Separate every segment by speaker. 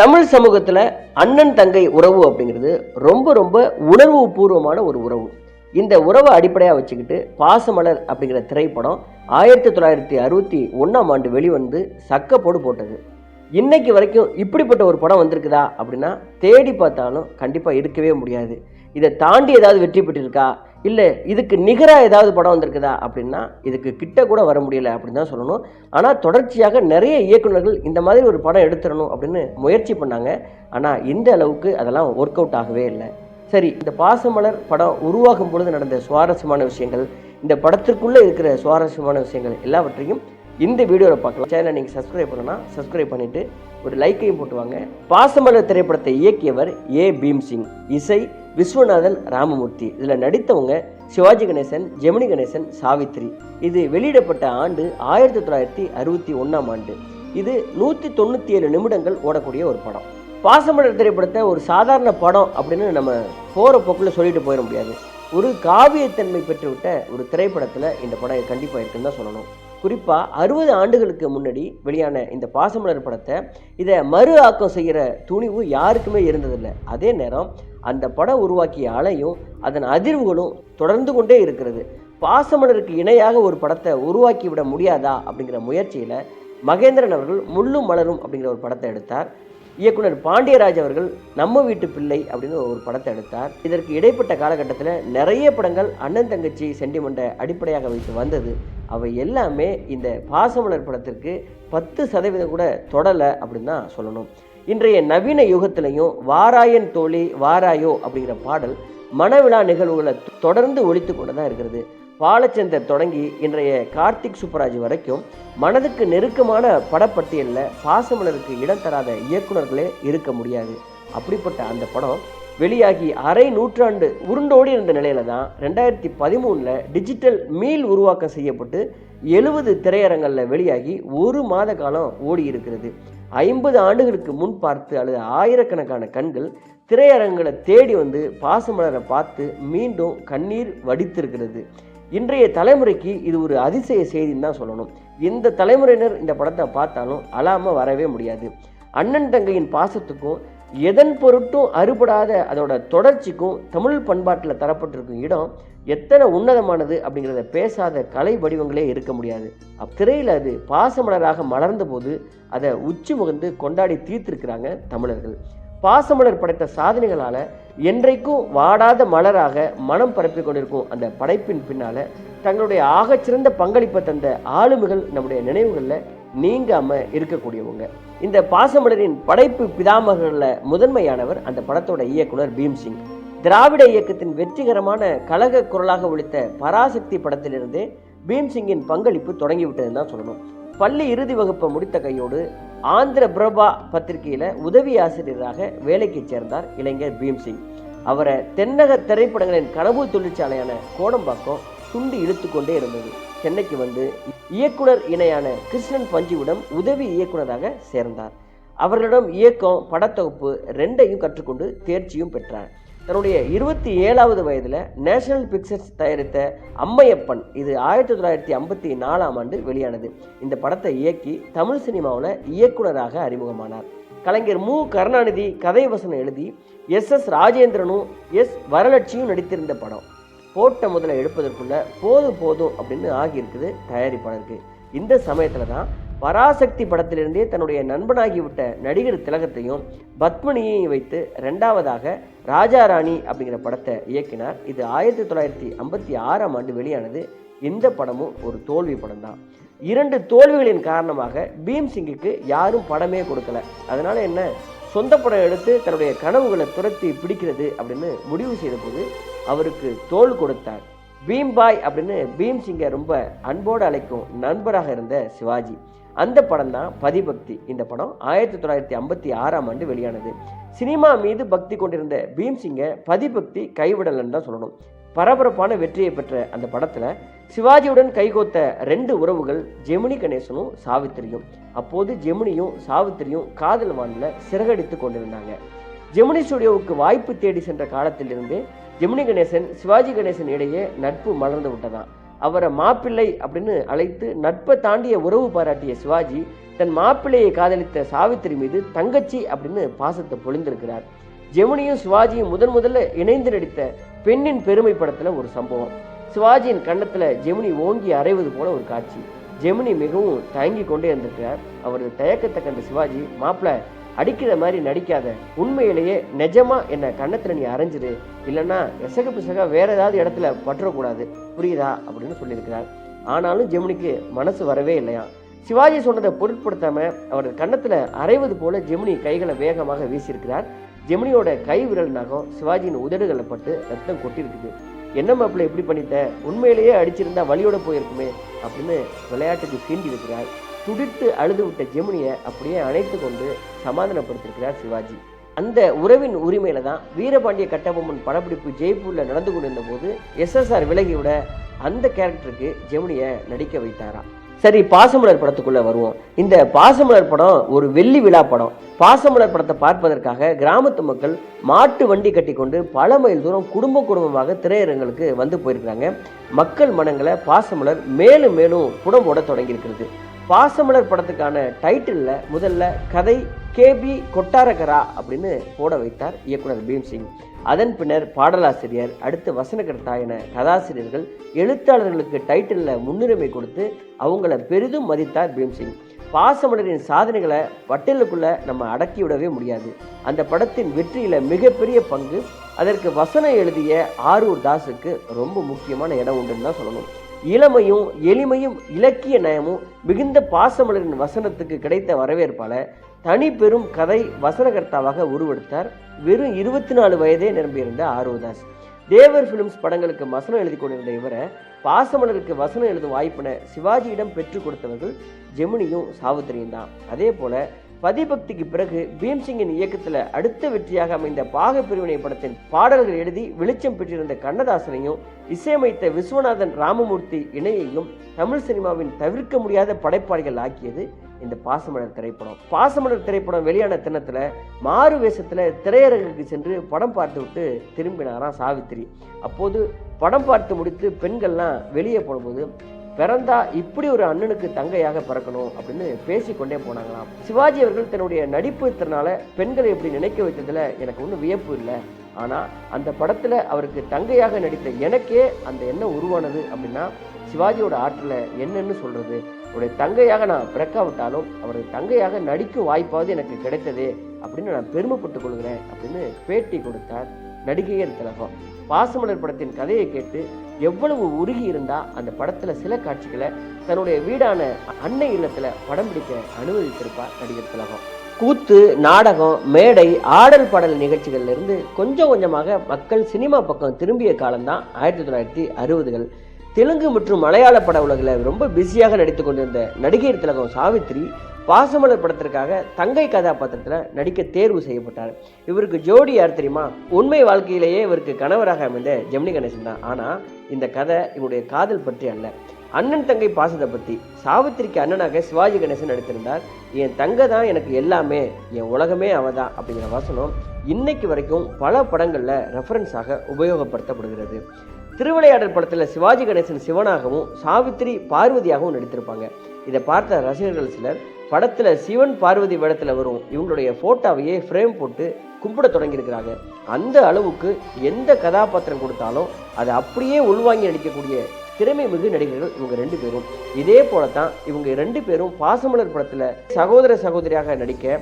Speaker 1: தமிழ் சமூகத்தில் அண்ணன் தங்கை உறவு அப்படிங்கிறது ரொம்ப ரொம்ப உணர்வு பூர்வமான ஒரு உறவு. இந்த உறவை அடிப்படையாக வச்சுக்கிட்டு பாசமலர் அப்படிங்கிற திரைப்படம் ஆயிரத்தி தொள்ளாயிரத்தி அறுபத்தி ஒன்றாம் ஆண்டு வெளிவந்து சக்கப்போடு போட்டது. இன்னைக்கு வரைக்கும் இப்படிப்பட்ட ஒரு படம் வந்திருக்குதா அப்படின்னா தேடி பார்த்தாலும் கண்டிப்பாக இருக்கவே முடியாது. இதை தாண்டி ஏதாவது வெற்றி பெற்றிருக்கா? இல்லை இதுக்கு நிகராக ஏதாவது படம் வந்திருக்குதா? அப்படின்னா இதுக்கு கிட்ட கூட வர முடியல அப்படின்னு தான் சொல்லணும். ஆனால் தொடர்ச்சியாக நிறைய இயக்குனர்கள் இந்த மாதிரி ஒரு படம் எடுத்துடணும் அப்படின்னு முயற்சி பண்ணாங்க. ஆனால் இந்த அளவுக்கு அதெல்லாம் ஒர்க் அவுட் ஆகவே இல்லை. சரி இந்த பாசமலர் படம் உருவாகும் பொழுது நடந்த சுவாரஸ்யமான விஷயங்கள் இந்த படத்திற்குள்ளே இருக்கிற சுவாரஸ்யமான விஷயங்கள் எல்லாவற்றையும் இந்த வீடியோவில் பார்க்கலாம். சேனலை நீங்கள் சப்ஸ்கிரைப் பண்ணனா சப்ஸ்கிரைப் பண்ணிவிட்டு ஒரு லைக்கையும் போட்டுவாங்க பாசமலர் திரைப்படத்தை இயக்கியவர் ஏ. பீம்சிங் இசை விஸ்வநாதன் ராமமூர்த்தி. இதில் நடித்தவங்க சிவாஜி கணேசன் ஜெமினி கணேசன் சாவித்ரி. இது வெளியிடப்பட்ட ஆண்டு ஆயிரத்தி தொள்ளாயிரத்தி அறுபத்தி ஒன்றாம் ஆண்டு. இது நூற்றி தொண்ணூற்றி ஏழு நிமிடங்கள் ஓடக்கூடிய ஒரு படம். பாசமலர் திரைப்படத்தை ஒரு சாதாரண படம் அப்படின்னு நம்ம போகிற போக்கில் சொல்லிட்டு போயிட முடியாது. ஒரு காவியத்தன்மை பெற்றுவிட்ட ஒரு திரைப்படத்தில் இந்த படம் கண்டிப்பாக இருக்குன்னு தான் சொல்லணும். குறிப்பாக அறுபது ஆண்டுகளுக்கு முன்னாடி வெளியான இந்த பாசமலர் படத்தை இதை மறு ஆக்கம் செய்கிற துணிவு யாருக்குமே இருந்ததில்லை. அதே நேரம் அந்த படம் உருவாக்கிய அலையும் அதன் அதிர்வுகளும் தொடர்ந்து கொண்டே இருக்கிறது. பாசமலருக்கு இணையாக ஒரு படத்தை உருவாக்கி விட முடியாதா அப்படிங்கிற முயற்சியில் மகேந்திரன் அவர்கள் முள்ளும் மலரும் அப்படிங்கிற ஒரு படத்தை எடுத்தார். இயக்குனர் பாண்டியராஜ் அவர்கள் நம்ம வீட்டு பிள்ளை அப்படின்னு ஒரு படத்தை எடுத்தார். இதற்கு இடைப்பட்ட காலகட்டத்தில் நிறைய படங்கள் அண்ணன் தங்கச்சி சென்டிமெண்ட்டை அடிப்படையாக வைத்து வந்தது. அவை எல்லாமே இந்த பாசமலர் படத்திற்கு பத்து சதவீதம் கூட தொடலை அப்படின்னு தான் சொல்லணும். இன்றைய நவீன யுகத்திலையும் வாராயன் தோழி வாராயோ அப்படிங்கிற பாடல் மனவிழா நிகழ்வுகளை தொடர்ந்து ஒழித்து கொண்டு தான் இருக்கிறது. பாலச்சந்தர் தொடங்கி இன்றைய கார்த்திக் சுப்பராஜ் வரைக்கும் மனதுக்கு நெருக்கமான படப்பட்டியலில் பாசமலருக்கு இடம் தராத இயக்குனர்களே இருக்க முடியாது. அப்படிப்பட்ட அந்த படம் வெளியாகி அரை நூற்றாண்டு உருண்டோடி இருந்த நிலையில தான் ரெண்டாயிரத்தி பதிமூணில் டிஜிட்டல் மீள் உருவாக்கம் செய்யப்பட்டு எழுபது திரையரங்களில் வெளியாகி ஒரு மாத காலம் ஓடி இருக்கிறது. ஐம்பது ஆண்டுகளுக்கு முன் பார்த்து அல்லது ஆயிரக்கணக்கான கண்கள் திரையரங்களை தேடி வந்து பாசமலரை பார்த்து மீண்டும் கண்ணீர் வடித்திருக்கிறது. இன்றைய தலைமுறைக்கு இது ஒரு அதிசய செய்தின்னு தான் சொல்லணும். எந்த தலைமுறையினர் இந்த படத்தை பார்த்தாலும் அழாமல் வரவே முடியாது. அண்ணன் தங்கையின் பாசத்துக்கும் எதன் பொருட்டும் அறுபடாத அதோட தொடர்ச்சிக்கும் தமிழ் பண்பாட்டில் தரப்பட்டிருக்கும் இடம் எத்தனை உன்னதமானது அப்படிங்கிறத பேசாத கலை வடிவங்களே இருக்க முடியாது. அத்திரையில் அது பாசமலராக மலர்ந்த போது அதை உச்சி முகந்து கொண்டாடி தீர்த்திருக்கிறாங்க தமிழர்கள். பாசமலர் படைத்த சாதனைகளால் என்றைக்கும் வாடாத மலராக மனம் பரப்பிக் கொண்டிருக்கும் அந்த படைப்பின் பின்னால் தங்களுடைய ஆகச்சிறந்த பங்களிப்பை தந்த ஆளுமைகள் நம்முடைய நினைவுகளில் நீங்காம இருக்கக்கூடியவங்க. இந்த பாசமலரின் படைப்பு பிதாமகர்களில் முதன்மையானவர் அந்த படத்தோட இயக்குனர் பீம்சிங். திராவிட இயக்கத்தின் வெற்றிகரமான கழக குரலாக ஒழித்த பராசக்தி படத்திலிருந்தே பீம்சிங்கின் பங்களிப்பு தொடங்கிவிட்டதுன்னு தான் சொல்லணும். பள்ளி இறுதி வகுப்பை முடித்த கையோடு ஆந்திர பிரபா பத்திரிகையில் உதவி ஆசிரியராக வேலைக்கு சேர்ந்தார் இளைஞர் பீம்சிங். அவரை தென்னக திரைப்படங்களின் கனவு தொழிற்சாலையான கோடம்பாக்கம் துண்டு இழுத்து கொண்டே இருந்தது. சென்னைக்கு வந்து இயக்குனர் இணையான கிருஷ்ணன் பஞ்சுவிடம் உதவி இயக்குனராக சேர்ந்தார். அவர்களிடம் இயக்கம் படத்தொகுப்பு ரெண்டையும் கற்றுக்கொண்டு தேர்ச்சியும் பெற்றார். தன்னுடைய இருபத்தி ஏழாவது வயதில் நேஷனல் பிக்சர்ஸ் தயாரித்த அம்மையப்பன் இது ஆயிரத்தி தொள்ளாயிரத்தி ஐம்பத்தி நாலாம் ஆண்டு வெளியானது. இந்த படத்தை இயக்கி தமிழ் சினிமாவில் இயக்குனராக அறிமுகமானார். கலைஞர் மு. கருணாநிதி கதை வசனம் எழுதி எஸ் எஸ் ராஜேந்திரனும் எஸ் வரலட்சியும் நடித்திருந்த படம். போட்ட முதல்ல எடுப்பதற்குள்ள போதும் போதும் அப்படின்னு ஆகியிருக்குது தயாரிப்பாளருக்கு. இந்த சமயத்தில் தான் பராசக்தி படத்திலிருந்தே தன்னுடைய நண்பனாகிவிட்ட நடிகர் திலகத்தையும் பத்மினியையும் வைத்து ரெண்டாவதாக ராஜாராணி அப்படிங்கிற படத்தை இயக்கினார். இது ஆயிரத்தி தொள்ளாயிரத்தி ஐம்பத்தி ஆறாம் ஆண்டு வெளியானது. இந்த படமும் ஒரு தோல்வி படம் தான் இரண்டு தோல்விகளின் காரணமாக பீம் சிங்குக்கு யாரும் படமே கொடுக்கல. அதனால என்ன? சொந்த படம் எடுத்து தன்னுடைய கனவுகளை துரத்தி பிடிக்கிறது அப்படின்னு முடிவு செய்தபோது அவருக்கு தோல் கொடுத்தார். பீம்பாய் அப்படின்னு பீம் சிங்கை ரொம்ப அன்போடு அழைக்கும் நண்பராக இருந்த சிவாஜி. அந்த படம் தான் பதிபக்தி. இந்த படம் ஆயிரத்தி தொள்ளாயிரத்தி ஐம்பத்தி ஆறாம் ஆண்டு வெளியானது. சினிமா மீது பக்தி கொண்டிருந்த பீம்சிங்கை பதிபக்தி கைவிடலன்னு தான் சொல்லணும். பரபரப்பான வெற்றியை பெற்ற அந்த படத்தில் சிவாஜியுடன் கைகோத்த ரெண்டு உறவுகள் ஜெமினி கணேசனும் சாவித்திரியும். அப்போது ஜெமினியும் சாவித்திரியும் காதல் வானில் சிறகடித்து கொண்டிருந்தாங்க. ஜெமினி ஸ்டுடியோவுக்கு வாய்ப்பு தேடி சென்ற காலத்திலிருந்து ஜெமினி கணேசன் சிவாஜி கணேசன் இடையே நட்பு மலர்ந்து விட்டதான் அவரை மாப்பிள்ளை அப்படின்னு அழைத்து நட்பை தாண்டிய உறவு பாராட்டிய சிவாஜி தன் மாப்பிள்ளையை காதலித்த சாவித்திரி மீது தங்கச்சி அப்படின்னு பாசத்தை பொழிந்திருக்கிறார். ஜெமினியும் சிவாஜியும் முதன் முதல்ல இணைந்து நடித்த பெண்ணின் பெருமை படத்துல ஒரு சம்பவம். சிவாஜியின் கன்னத்துல ஜெமினி ஓங்கி அறைவது போல ஒரு காட்சி. ஜெமினி மிகவும் தயங்கி கொண்டே இருந்திருக்கிறார். அவரது தயக்கத்தை கண்ட சிவாஜி மாப்பிள்ள அடிக்கிற மாதிரி நடிக்காத. உண்மையிலேயே நிஜமா என்ன கன்னத்துல நீ அரைஞ்சிரு. இல்லைன்னா எசக பிசக வேற ஏதாவது இடத்துல பற்றக்கூடாது புரியுதா? அப்படின்னு சொல்லியிருக்கிறார். ஆனாலும் ஜெமினிக்கு மனசு வரவே இல்லையா சிவாஜி சொன்னதை பொருட்படுத்தாம அவரது கன்னத்துல அரைவது போல ஜெமினி கைகளை வேகமாக வீசியிருக்கிறார். ஜெமினியோட கை விரல் நகம் சிவாஜியின் உதடுகளை பட்டு ரத்தம் கொட்டியிருக்குது. என்ன மாப்பிள்ள இப்படி பண்ணிட்ட? உண்மையிலேயே அடிச்சிருந்தா வழியோட போயிருக்குமே அப்படின்னு விளையாட்டுக்கு சீண்டி இருக்கிறார் துடித்து அழுது விட்ட ஜெமினியை அப்படியே அணைத்து கொண்டு சமாதானப்படுத்திருக்கிறார் சிவாஜி. அந்த உறவின் உரிமையில தான் வீரபாண்டிய கட்டபொம்மன் படப்பிடிப்பு ஜெய்ப்பூர்ல நடந்து கொண்டிருந்த போது எஸ்எஸ்ஆர் விலகிவிட அந்த கேரக்டருக்கு ஜெமினியை நடிக்க வைத்தாராம். சரி பாசமலர் படத்துக்குள்ள வருவோம். இந்த பாசமலர் படம் ஒரு வெள்ளி விழா படம். பாசமலர் படத்தை பார்ப்பதற்காக கிராமத்து மக்கள் மாட்டு வண்டி கட்டி கொண்டு பல மைல் தூரம் குடும்ப குடும்பமாக திரையரங்களுக்கு வந்து போயிருக்கிறாங்க. மக்கள் மனங்களை பாசமலர் மேலும் மேலும் புடம் போட தொடங்கியிருக்கிறது. பாசமலர் படத்துக்கான டைட்டிலில் முதல்ல கதை கேபி கொட்டாரகரா அப்படின்னு போட வைத்தார் இயக்குனர் பீம்சிங் அதன் பின்னர் பாடலாசிரியர் அடுத்து வசனகர்த்தா என கதாசிரியர்கள் எழுத்தாளர்களுக்கு டைட்டிலில் முன்னுரிமை கொடுத்து அவங்கள பெரிதும் மதித்தார் பீம்சிங் பாசமலரின் சாதனைகளை பட்டியலுக்குள்ள நம்ம அடக்கிவிடவே முடியாது. அந்த படத்தின் வெற்றியில் மிகப்பெரிய பங்கு அதற்கு வசனம் எழுதிய ஆரூர் தாஸுக்கு ரொம்ப முக்கியமான இடம் உண்டுன்னு தான் சொல்லணும். இளமையும் எளிமையும் இலக்கிய நயமும் மிகுந்த பாசமலரின் வசனத்துக்கு கிடைத்த வரவேற்பால தனி பெரும் கதை வசனகர்த்தாவாக உருவெடுத்தார். வெறும் இருபத்தி நாலு வயதே நிரம்பியிருந்த ஆரோதாஸ் தேவர் ஃபிலிம்ஸ் படங்களுக்கு வசனம் எழுதி கொண்டிருந்த இவரை பாசமலருக்கு வசனம் எழுதும் வாய்ப்பின சிவாஜியிடம் பெற்றுக் கொடுத்தவர்கள் ஜெமினியும் சாவித்திரியும் தான். அதே போல பதிபக்திக்கு பிறகு பீம்சிங்கின் இயக்கத்தில் அடுத்த வெற்றியாக அமைந்த பாக பிரிவினை படத்தின் பாடல்கள் எழுதி வெளிச்சம் பெற்றிருந்த கண்ணதாசனையும் இசையமைத்த விஸ்வநாதன் ராமமூர்த்தி இணையையும் தமிழ் சினிமாவின் தவிர்க்க முடியாத படைப்பாளிகள் ஆக்கியது இந்த பாசமலர் திரைப்படம். பாசமலர் திரைப்படம் வெளியான தினத்துல மாறு வேஷத்தில் திரையரங்குக்கு சென்று படம் பார்த்து விட்டு திரும்பினாராம் சாவித்திரி. அப்போது படம் பார்த்து முடித்து பெண்கள்லாம் வெளியே போகும்போது பிறந்தா இப்படி ஒரு அண்ணனுக்கு தங்கையாக பிறக்கணும் அப்படின்னு பேசிக்கொண்டே போனாங்களாம். சிவாஜி அவர்கள் தன்னுடைய நடிப்பு திறனால பெண்களை இப்படி நினைக்க வைத்ததுல எனக்கு ஒன்றும் வியப்பு இல்லை. ஆனா அந்த படத்துல அவருக்கு தங்கையாக நடித்த எனக்கே அந்த எண்ணம் உருவானது அப்படின்னா சிவாஜியோட ஆற்றல என்னன்னு சொல்றது அவருடைய தங்கையாக நான் பிறக்காவிட்டாலும் அவரது தங்கையாக நடிக்கும் வாய்ப்பாவது எனக்கு கிடைத்ததே அப்படின்னு நான் பெருமைப்பட்டுக் கொள்கிறேன் அப்படின்னு பேட்டி கொடுத்தார் நடிகையர் திலகம். பாசமலர் படத்தின் கதையை கேட்டு எவ்வளவு உருகி இருந்தா அந்த படத்துல சில காட்சிகளை தன்னுடைய வீடான அன்னை இல்லத்துல படம் பிடிக்க அனுமதித்திருப்பார் நடிகர் திலகம். கூத்து நாடகம் மேடை ஆடல் பாடல் நிகழ்ச்சிகள்ல இருந்து கொஞ்சம் கொஞ்சமாக மக்கள் சினிமா பக்கம் திரும்பிய காலம்தான் ஆயிரத்தி தொள்ளாயிரத்தி அறுபதுகள். தெலுங்கு மற்றும் மலையாள பட உலகில் ரொம்ப பிஸியாக நடித்து கொண்டிருந்த நடிகர் திலகம் சாவித்ரி பாசமலர் படத்திற்காக தங்கை கதாபாத்திரத்தில் நடிக்க தேர்வு செய்யப்பட்டார். இவருக்கு ஜோடி யார் தெரியுமா? உண்மை வாழ்க்கையிலேயே இவருக்கு கணவராக அமைந்த ஜெமினி கணேசன் தான். ஆனால் இந்த கதை இவருடைய காதல் பற்றி அல்ல. அண்ணன் தங்கை பாசத்தை பற்றி சாவித்திரிக்கு அண்ணனாக சிவாஜி கணேசன் நடித்திருந்தார். என் தங்கை தான் எனக்கு எல்லாமே என் உலகமே அவ தான் அப்படிங்கிற வசனம் இன்னைக்கு வரைக்கும் பல படங்களில் ரெஃபரன்ஸாக உபயோகப்படுத்தப்படுகிறது. திருவிளையாடல் படத்தில் சிவாஜி கணேசன் சிவனாகவும் சாவித்திரி பார்வதியாகவும் நடித்திருப்பாங்க. இதை பார்த்த ரசிகர்கள் சிலர் படத்தில் சிவன் பார்வதி வேடத்தில் வரும் இவங்களுடைய ஃபோட்டோவையே ஃப்ரேம் போட்டு கும்பிட தொடங்கியிருக்கிறாங்க. அந்த அளவுக்கு எந்த கதாபாத்திரம் கொடுத்தாலும் அதை அப்படியே உள்வாங்கி நடிக்கக்கூடிய திறமை மிகு நடிகர்கள் இவங்க ரெண்டு பேரும். இதே போல தான் இவங்க ரெண்டு பேரும் பாசமலர் படத்தில் சகோதர சகோதரியாக நடிக்க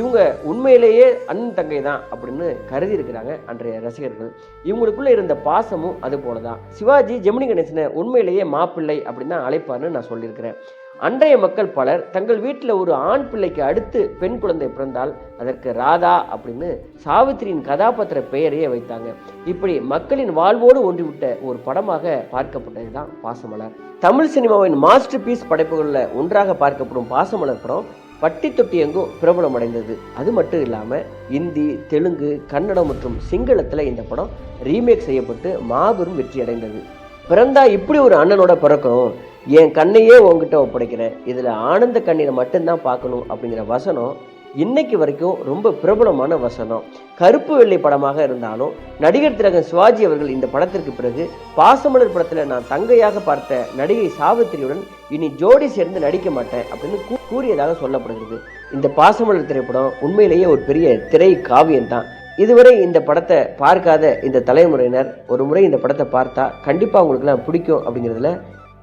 Speaker 1: இவங்க உண்மையிலேயே அண்ணன் தங்கை தான் அப்படின்னு கருதி இருக்கிறாங்க அன்றைய ரசிகர்கள். இவங்களுக்குள்ள இருந்த பாசமும் அது போல தான் சிவாஜி ஜெமினி கணேசனை உண்மையிலேயே மாப்பிள்ளை அப்படின்னு தான் அழைப்பார்னு நான் சொல்லியிருக்கிறேன். அன்றைய மக்கள் பலர் தங்கள் வீட்டில் ஒரு ஆண் பிள்ளைக்கு அடுத்து பெண் குழந்தை பிறந்தால் அதற்கு ராதா அப்படின்னு சாவித்திரியின் கதாபாத்திர பெயரையே வைத்தாங்க. இப்படி மக்களின் வாழ்வோடு ஒன்றிவிட்ட ஒரு படமாக பார்க்கப்பட்டது தான் பாசமலர். தமிழ் சினிமாவின் மாஸ்டர் பீஸ் படைப்புகளில் ஒன்றாக பார்க்கப்படும் பாசமலர் படம் பட்டி தொட்டி எங்கும் பிரபலமடைந்தது. அது மட்டும் இல்லாமல் இந்தி தெலுங்கு கன்னடம் மற்றும் சிங்களத்தில் இந்த படம் ரீமேக் செய்யப்பட்டு மாபெரும் வெற்றி அடைந்தது பிறந்தா இப்படி ஒரு அண்ணனோட பிறக்கணும் என் கண்ணையே உங்ககிட்ட ஒப்படைக்கிறேன். இதில் ஆனந்த கண்ணீரை மட்டும்தான் பார்க்கணும் அப்படிங்கிற வசனம் இன்னைக்கு வரைக்கும் ரொம்ப பிரபலமான வசனம். கருப்பு வெள்ளை படமாக இருந்தாலும் நடிகர் திலகன் சிவாஜி அவர்கள் இந்த படத்திற்கு பிறகு பாசமலர் படத்தில் நான் தங்கையாக பார்த்த நடிகை சாவித்திரியுடன் இனி ஜோடி சேர்ந்து நடிக்க மாட்டேன் அப்படின்னு கூறியதாக சொல்லப்படுகிறது. இந்த பாசமலர் திரைப்படம் உண்மையிலேயே ஒரு பெரிய திரை காவியம் தான். இதுவரை இந்த படத்தை பார்க்காத இந்த தலைமுறையினர் ஒரு முறை இந்த படத்தை பார்த்தா கண்டிப்பாக அவங்களுக்குலாம் பிடிக்கும் அப்படிங்கிறதுல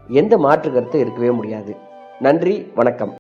Speaker 1: எந்த மாற்று கருத்தும் இருக்கவே முடியாது. நன்றி வணக்கம்.